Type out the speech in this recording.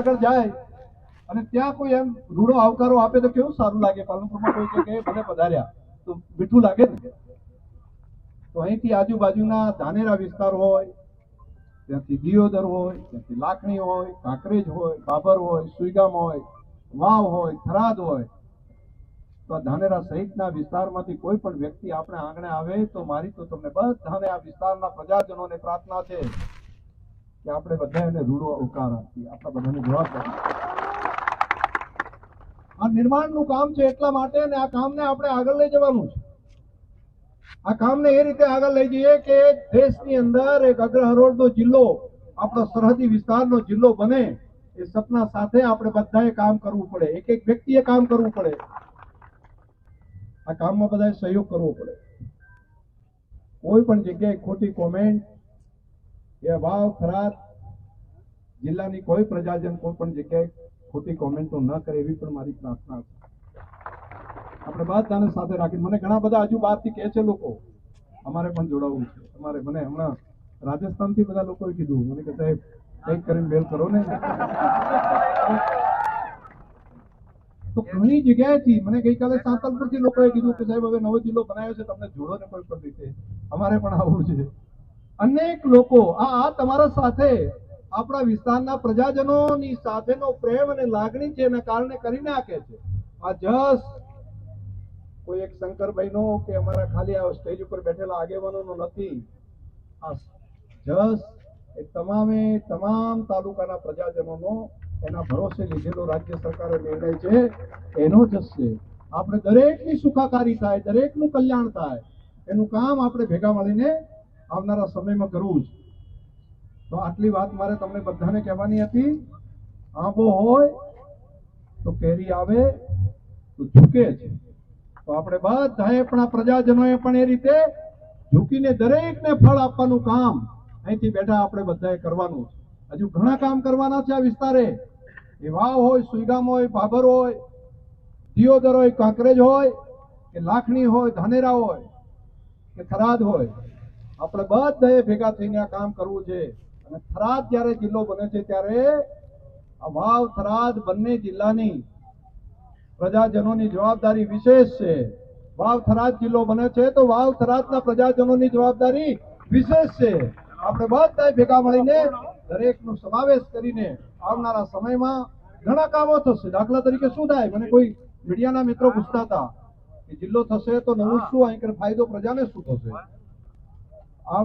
આગળ જાય અને ત્યાં કોઈ એમ રૂડો આવકારો આપે તો કેવું સારું લાગે? પાલનપુરમાં કોઈ કે ભલે પધાર્યા. તો મીઠું લાગે ને? તો અહીંથી આજુબાજુના ધાનેરા વિસ્તાર હોય, ત્યાંથી દિયોદર હોય, ત્યાંથી લાખણી હોય, કાંકરેજ હોય, બાબર હોય, સુઈગામ હોય, વાવ હોય, થરાદ હોય. તો આ ધાનેરા સહિતના વિસ્તારમાંથી કોઈ પણ વ્યક્તિ આપણે આંગણે આવે તો મારી તો તમને બધાને આ વિસ્તારના પ્રજાજનોને પ્રાર્થના છે. કે આપણે બધા એને રૂડો અવકાર આપીએ. આપણા બધાની જવાબદારી. આ નિર્માણનું કામ છે એટલા માટે અને આ કામને આપણે આગળ લઈ જવાનું છે. આ કામને એ રીતે આગળ લઈ જઈએ કે દેશની અંદર એક અગ્રહરોળનો જિલ્લો, આપણો સરહદી વિસ્તારનો જિલ્લો બને એ સપના સાથે આપણે બધાએ કામ કરવું પડે. એક એક વ્યક્તિએ કામ કરવું પડે. આ કામમાં બધાએ સહયોગ કરવો પડે. કોઈ પણ જગ્યાએ ખોટી કોમેન્ટ કે વાવ ખરાબ જિલ્લાની કોઈ પ્રજાજન, કોઈ પણ જગ્યાએ ખોટી કોમેન્ટો ન કરે એવી પણ મારી પ્રાર્થના છે. આપણે બધાને સાથે રાખી મને ઘણા બધા હજુ બહારથી કહે છે લોકો, અમારે પણ જોડાવવું છે. અમારે મને હમણાં રાજસ્થાનથી બધા લોકોએ કીધું. મને કે સાહેબ, કંઈક કરીને બેલ કરો ને. તો ઘણી જગ્યાએથી, મને ગઈકાલે સાંતલપુરથી લોકોએ કીધું કે સાહેબ, હવે નવો જિલ્લો બનાવ્યો છે, તમને જોડો ને કોઈ પણ રીતે. અમારે પણ આવવું છે. અનેક લોકો, આ તમારા સાથે આપણા વિસ્તારના પ્રજાજનોની સાથેનો પ્રેમ અને લાગણી છે એના કારણે કરી નાખે છે. આ જસ કોઈ એક શંકરભાઈનો કે અમારા ખાલી આ સ્ટેજ ઉપર બેઠેલા આગેવાનોનો નથી. આ જસ એ તમામે તમામ તાલુકાના પ્રજાજનોનો એના ભરોસે લીધેલો રાજ્ય સરકારે નિર્ણય છે. એનો જસ છે. આપણે દરેકની સુખાકારી થાય, દરેકનું કલ્યાણ થાય. એનું કામ આપણે ભેગા મળીને આવનારા સમયમાં કરવું છે તો આટલી વાત મારે તમને બધાને કહેવાની હતી. આંબો હોય તો કેરી આવે, તો ઝૂકે છે. તો આપણે બધાએ પણ આ પ્રજાજનોએ પણ એ રીતે ઝૂકીને દરેકને ફળ આપવાનું કામ અહીંથી બેઠા આપણે બધાએ કરવાનું છે. હજુ ઘણા કામ કરવાના છે આ વિસ્તારે. એ વાવ હોય, સુઈગામ હોય, ભાભર હોય, દિયોદર હોય, કાંકરેજ હોય, કે લાખણી હોય, ધાનેરા હોય, કે થરાદ હોય. આપણે બધાએ ભેગા થઈને આ કામ કરવું છે. અને થરાદ જ્યારે જિલ્લો બને છે ત્યારે આ વાવ થરાદ બંને જિલ્લાની પ્રજાજનોની જવાબદારી વિશેષ છે. વાવ થરાદ જિલ્લો બને છે તો વાવ થરાદના પ્રજાજનોની જવાબદારી વિશેષ છે. આપણે બધાએ ભેગા મળીને દરેકનો સમાવેશ કરીને આવનારા સમયમાં ઘણા કામો થશે. દાખલા તરીકે શું થાય? મને કોઈ મીડિયાના મિત્રો પૂછતા હતા કે જિલ્લો થશે તો નવું શું? અહીં ફાયદો? પ્રજાને શું થશે? ahora